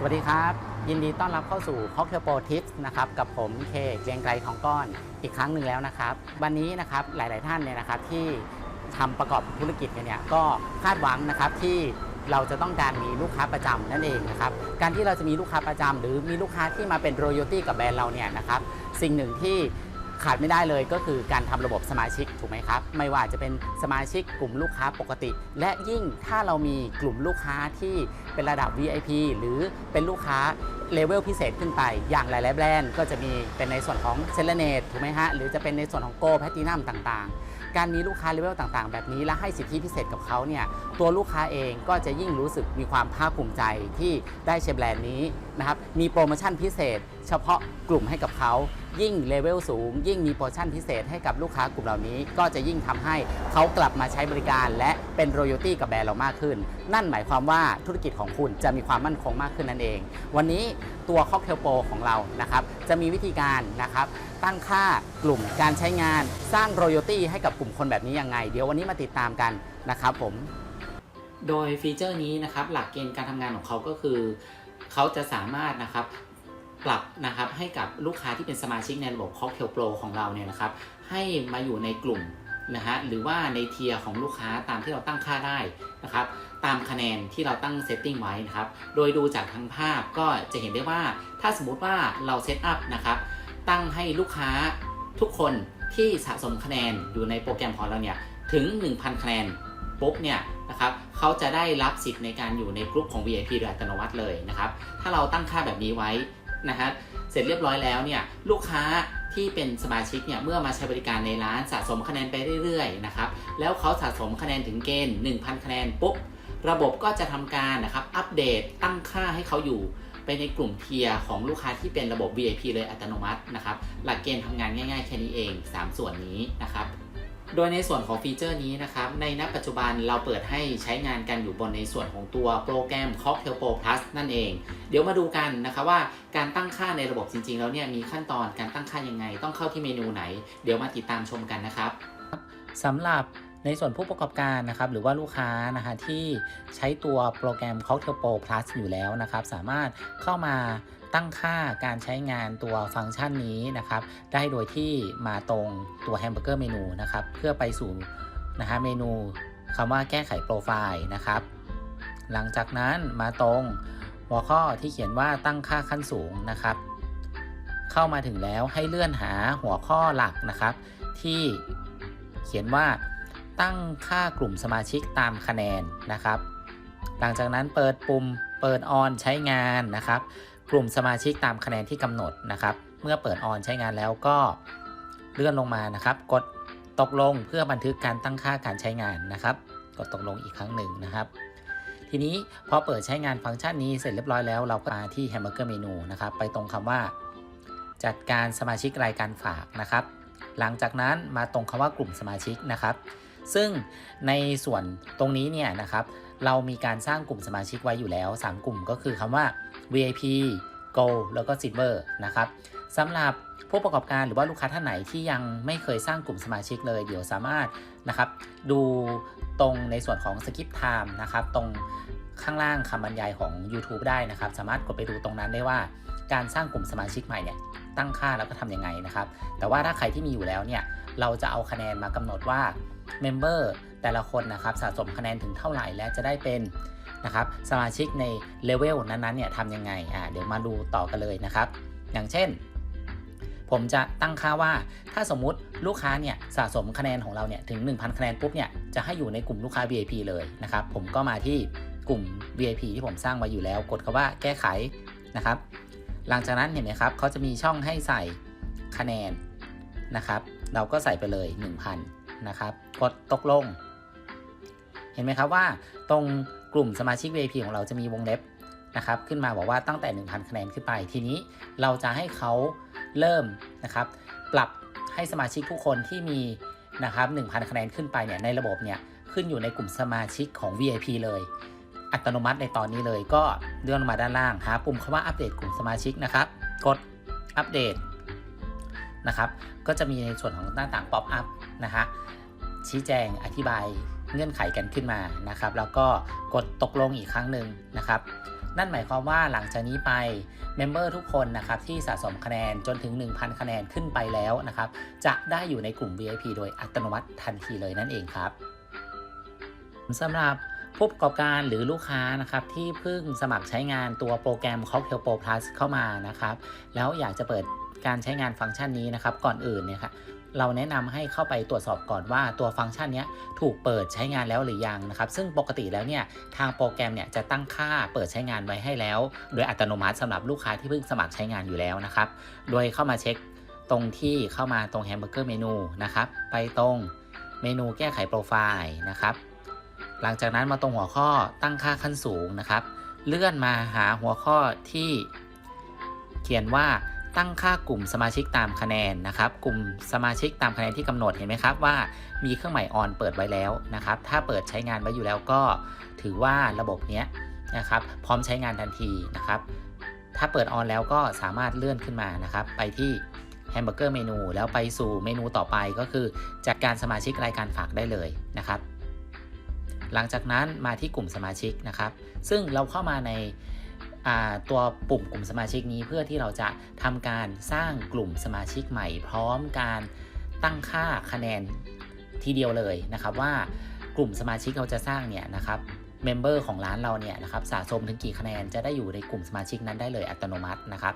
สวัสดีครับ ยินดีต้อนรับเข้าสู่ c o c k t a i l Pro Tips นะครับกับผมเคเกรียงไกรของก้อนอีกครั้งหนึ่งแล้วนะครับ วันนี้นะครับหลาย ๆ ท่านเนี่ยนะครับที่ทำประกอบธุรกิจกันเนี่ยก็คาดหวังนะครับที่เราจะต้องการมีลูกค้าประจำนั่นเองนะครับการที่เราจะมีลูกค้าประจำหรือมีลูกค้าที่มาเป็นโรโยตี้กับแบรนด์เราเนี่ยนะครับสิ่งหนึ่งที่ ขาดไม่ได้เลยก็คือการทำระบบสมาชิกถูกไหมครับ ไม่ว่าจะเป็นสมาชิกกลุ่มลูกค้าปกติ และยิ่งถ้าเรามีกลุ่มลูกค้าที่เป็นระดับ VIP หรือเป็นลูกค้าเลเวลพิเศษขึ้นไป อย่างหลาย ๆ แบรนด์ก็จะมีเป็นในส่วนของเซเลเนตถูกไหมฮะ หรือจะเป็นในส่วนของโกลแพตินัมต่าง ๆ การมีลูกค้าเลเวลต่าง ๆ แบบนี้และให้สิทธิพิเศษกับเขาเนี่ย ตัวลูกค้าเองก็จะยิ่งรู้สึกมีความภาคภูมิใจที่ได้ใช้แบรนด์นี้ นะครับมีโปรโมชั่นพิเศษ เฉพาะกลุ่มให้กับเขา ยิ่งเลเวลสูง ยิ่งมีโปรโมชั่นพิเศษให้กับลูกค้ากลุ่มเหล่านี้ ก็จะยิ่งทำให้เขากลับมาใช้บริการ และเป็นร o ย a l t y กับแบรนด์เรามากขึ้น นั่นหมายความว่าธุรกิจของคุณจะมีความมั่นคงมากขึ้นนั่นเอง วันนี้ตัวค็อกเทลโปรของเรานะครับจะมีวิธีการนะครับตั้งค่ากลุ่มการใช้งานสร้างร o ย a l t y ให้กับกลุ่มคนแบบนี้ยังไง เดี๋ยววันนี้มาติดตามกันนะครับผมโดยฟีเจอร์นี้นะครับหลักเกณฑ์การทำงานของเขาก็คือ เขาจะสามารถนะครับปรับนะครับให้กับลูกค้าที่เป็นสมาชิกในระบบ Cocktail Pro ของเราเนี่ยนะครับ ให้มาอยู่ในกลุ่มนะฮะหรือว่าในเทียร์ของลูกค้าตามที่เราตั้งค่าได้นะครับ ตามคะแนนที่เราตั้งเซตติ้งไว้นะครับ โดยดูจากทางภาพก็จะเห็นได้ว่าถ้าสมมุติว่าเราเซตอัพนะครับตั้งให้ลูกค้าทุกคนที่สะสมคะแนนอยู่ในโปรแกรมของเราเนี่ยถึง 1,000 คะแนน ปุ๊บเนี่ยนะครับเขาจะได้รับสิทธิ์ในการอยู่ในกลุ่มของ VIP โดยอัตโนมัติเลยนะครับ ถ้าเราตั้งค่าแบบนี้ไว้นะฮะเสร็จเรียบร้อยแล้วเนี่ยลูกค้าที่เป็นสมาชิกเนี่ยเมื่อมาใช้บริการในร้านสะสมคะแนนไปเรื่อยๆนะครับแล้วเขาสะสมคะแนนถึงเกณฑ์ 1,000 คะแนนปุ๊บระบบก็จะทำการนะครับอัปเดตตั้งค่าให้เขาอยู่ไปในกลุ่มเทียของลูกค้าที่เป็นระบบ VIP เลยอัตโนมัตินะครับหลักเกณฑ์ทำงานง่ายๆแค่นี้เอง 3 ส่วนนี้นะครับ โดยในส่วนของฟีเจอร์นี้นะครับ ในณปัจจุบันเราเปิดให้ใช้งานกันอยู่บนในส่วนของตัวโปรแกรม Cocktail Pro Plus นั่นเอง เดี๋ยวมาดูกันนะครับว่าการตั้งค่าในระบบจริงๆ แล้วเนี่ยมีขั้นตอนการตั้งค่ายังไง ต้องเข้าที่เมนูไหน เดี๋ยวมาติดตามชมกันนะครับสำหรับ ในส่วนผู้ประกอบการนะครับหรือว่าลูกค้านะฮะที่ใช้ตัวโปรแกรม Cocktail Pro Plus อยู่แล้วนะครับ สามารถเข้ามาตั้งค่าการใช้งานตัวฟังก์ชันนี้นะครับ ได้โดยที่มาตรงตัวแฮมเบอร์เกอร์เมนูนะครับ เพื่อไปสู่นะฮะเมนูคำว่าแก้ไขโปรไฟล์นะครับ หลังจากนั้นมาตรงหัวข้อที่เขียนว่าตั้งค่าขั้นสูงนะครับ เข้ามาถึงแล้วให้เลื่อนหาหัวข้อหลักนะครับ ที่เขียนว่า ตั้งค่ากลุ่มสมาชิกตามคะแนนนะครับ หลังจากนั้นเปิดปุ่มเปิดออนใช้งานนะครับ กลุ่มสมาชิกตามคะแนนที่กำหนดนะครับ เมื่อเปิดออนใช้งานแล้วก็เลื่อนลงมานะครับ กดตกลงเพื่อบันทึกการตั้งค่าการใช้งานนะครับ กดตกลงอีกครั้งหนึ่งนะครับ ทีนี้พอเปิดใช้งานฟังก์ชันนี้เสร็จเรียบร้อยแล้วเราก็มาที่ Hamburger Menu นะครับ ไปตรงคำว่า จัดการสมาชิกรายการฝากนะครับ หลังจากนั้นมาตรงคำว่ากลุ่มสมาชิกนะครับ ซึ่งในส่วนตรงนี้เนี่ยนะครับ เรามีการสร้างกลุ่มสมาชิกไว้อยู่แล้ว 3 กลุ่มก็คือคำว่า VIP Gold แล้วก็ Silver นะครับสำหรับผู้ประกอบการหรือว่าลูกค้าท่านไหนที่ยังไม่เคยสร้างกลุ่มสมาชิกเลย เดี๋ยวสามารถนะครับ ดูตรงในส่วนของ Skip Time นะครับ ตรง ข้างล่างคำบรรยายของ YouTube ได้นะครับ สามารถกดไปดูตรงนั้นได้ว่าการสร้างกลุ่มสมาชิกใหม่เนี่ยตั้งค่าแล้วก็ทำยังไงนะครับ แต่ว่าถ้าใครที่มีอยู่แล้วเนี่ยเราจะเอาคะแนนมากำหนดว่าเมมเบอร์แต่ละคนนะครับสะสมคะแนนถึงเท่าไหร่และจะได้เป็นนะครับสมาชิกในเลเวลนั้นๆเนี่ยทำยังไงอ่าเดี๋ยวมาดูต่อกันเลยนะครับ อย่างเช่น ผมจะตั้งค่าว่าถ้าสมมุติลูกค้าเนี่ยสะสมคะแนนของเราเนี่ยถึง 1,000 คะแนนปุ๊บเนี่ยจะให้อยู่ในกลุ่มลูกค้า VIP เลยนะครับผมก็มาที่ กลุ่ม VIP ที่ผมสร้างไว้อยู่แล้ว กดคำว่าแก้ไขนะครับ หลังจากนั้นเห็นไหมครับเขาจะมีช่องให้ใส่คะแนนนะครับ เราก็ใส่ไปเลย 1,000 นะครับ กดตกลง เห็นไหมครับว่าตรงกลุ่มสมาชิก VIP ของเราจะมีวงเล็บนะครับ ขึ้นมาบอกว่าตั้งแต่ 1,000 คะแนนขึ้นไป ทีนี้เราจะให้เขาเริ่มนะครับ ปรับให้สมาชิกทุกคนที่มีนะครับ1,000 คะแนนขึ้นไปเนี่ยในระบบเนี่ยขึ้นอยู่ในกลุ่มสมาชิกของ VIP เลย อัตโนมัติในตอนนี้เลยก็เลื่อนมาด้านล่างหาปุ่มคำว่าอัปเดตกลุ่มสมาชิกนะครับ กดอัปเดตนะครับก็จะมีในส่วนของหน้าต่างป๊อปอัพนะฮะชี้แจงอธิบายเงื่อนไขกันขึ้นมานะครับ แล้วก็กดตกลงอีกครั้งหนึ่งนะครับนั่นหมายความว่าหลังจากนี้ไปเมมเบอร์ทุกคนนะครับที่สะสมคะแนนจนถึง 1,000 คะแนนขึ้นไปแล้วนะครับจะได้อยู่ในกลุ่ม VIP โดยอัตโนมัติทันทีเลยนั่นเองครับสำหรับ ผู้ประกอบการหรือลูกค้านะครับที่เพิ่งสมัครใช้งานตัวโปรแกรม Cocktail Pro Plus เข้ามานะครับ แล้วอยากจะเปิดการใช้งานฟังก์ชันนี้นะครับ ก่อนอื่นเนี่ยครับเราแนะนำให้เข้าไปตรวจสอบก่อนว่าตัวฟังก์ชันนี้ถูกเปิดใช้งานแล้วหรือยังนะครับ ซึ่งปกติแล้วเนี่ยทางโปรแกรมเนี่ยจะตั้งค่าเปิดใช้งานไว้ให้แล้ว โดยอัตโนมัติสำหรับลูกค้าที่เพิ่งสมัครใช้งานอยู่แล้วนะครับ โดยเข้ามาเช็คตรงที่เข้ามาตรงแฮมเบอร์เกอร์เมนูนะครับ ไปตรงเมนูแก้ไขโปรไฟล์นะครับ หลังจากนั้นมาตรงหัวข้อตั้งค่าขั้นสูงนะครับ เลื่อนมาหาหัวข้อที่เขียนว่าตั้งค่ากลุ่มสมาชิกตามคะแนนนะครับ กลุ่มสมาชิกตามคะแนนที่กำหนดเห็นไหมครับว่ามีเครื่องหมายออนเปิดไว้แล้วนะครับ ถ้าเปิดใช้งานไว้อยู่แล้วก็ถือว่าระบบเนี้ยนะครับ พร้อมใช้งานทันทีนะครับ ถ้าเปิดออนแล้วก็สามารถเลื่อนขึ้นมานะครับ ไปที่แฮมเบอร์เกอร์เมนูแล้วไปสู่เมนูต่อไปก็คือ จัดการสมาชิกรายการฝากได้เลยนะครับ หลังจากนั้นมาที่กลุ่มสมาชิกนะครับ ซึ่งเราเข้ามาในาตัวปุ่มกลุ่มสมาชิกนี้เพื่อที่เราจะทำการสร้างกลุ่มสมาชิกใหม่ พร้อมการตั้งค่าคะแนนทีเดียวเลยนะครับ ว่ากลุ่มสมาชิกเราจะสร้างเนี่ยนะครับเมมเบอร์ของร้านเราเนี่ยนะครับสะสมถึงกี่คะแนนจะได้อยู่ในกลุ่มสมาชิกนั้นได้เลยอัตโนมัตินะครับ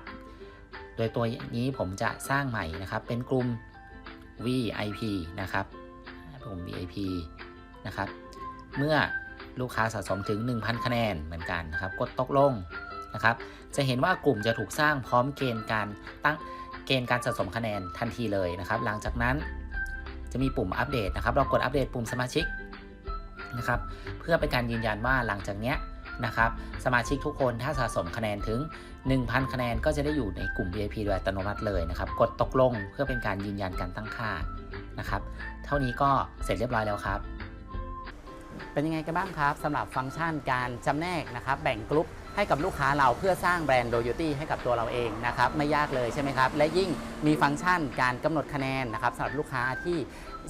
โดยตัวนี้ผมจะสร้างใหม่นะครับ เป็นกลุ่ม VIP นะครับกลุ่ม VIP นะครับ เมื่อลูกค้าสะสมถึง 1,000 คะแนนเหมือนกันนะครับ กดตกลงนะครับ จะเห็นว่ากลุ่มจะถูกสร้างพร้อมเกณฑ์การตั้งเกณฑ์การสะสมคะแนนทันทีเลยนะครับ หลังจากนั้นจะมีปุ่มอัปเดตนะครับ เรากดอัปเดตปุ่มสมาชิกนะครับ เพื่อเป็นการยืนยันว่าหลังจากเนี้ยนะครับ สมาชิกทุกคนถ้าสะสมคะแนนถึง 1,000 คะแนนก็จะได้อยู่ในกลุ่ม VIP โดยอัตโนมัติเลยนะครับ กดตกลงเพื่อเป็นการยืนยันการตั้งค่านะครับ เท่านี้ก็เสร็จเรียบร้อยแล้วครับ เป็นยังไงกันบ้างครับสำหรับฟังก์ชันการจำแนกนะครับแบ่งกลุ่มให้กับลูกค้าเราเพื่อสร้างแบรนด์โดโยตี้ให้กับตัวเราเองนะครับไม่ยากเลยใช่ไหมครับ และยิ่งมีฟังก์ชันการกำหนดคะแนนนะครับสำหรับลูกค้าที่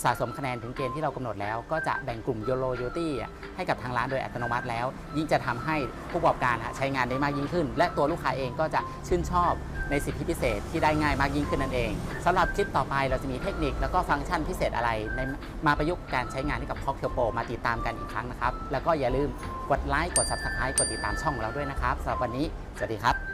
สะสมคะแนนถึงเกณฑ์ที่เรากำหนดแล้ว ก็จะแบ่งกลุ่มโยโ o โยตี้ให้กับทางร้านโดยอัตโนมัติแล้ว ยิ่งจะทำให้ผู้ประกอบการใช้งานได้มากยิ่งขึ้น และตัวลูกค้าเองก็จะชื่นชอบ ในสิทธิพิเศษที่ได้ง่ายมากยิ่งขึ้นนั่นเองสำหรับคลิปต่อไปเราจะมีเทคนิคแล้วก็ฟังก์ชันพิเศษอะไรในมาประยุกต์การใช้งานให้กับ Cocktail Pro มาติดตามกันอีกครั้งนะครับ แล้วก็อย่าลืมกดไลค์กด Subscribe กดติดตามช่องของเราด้วยนะครับสำหรับวันนี้สวัสดีครับ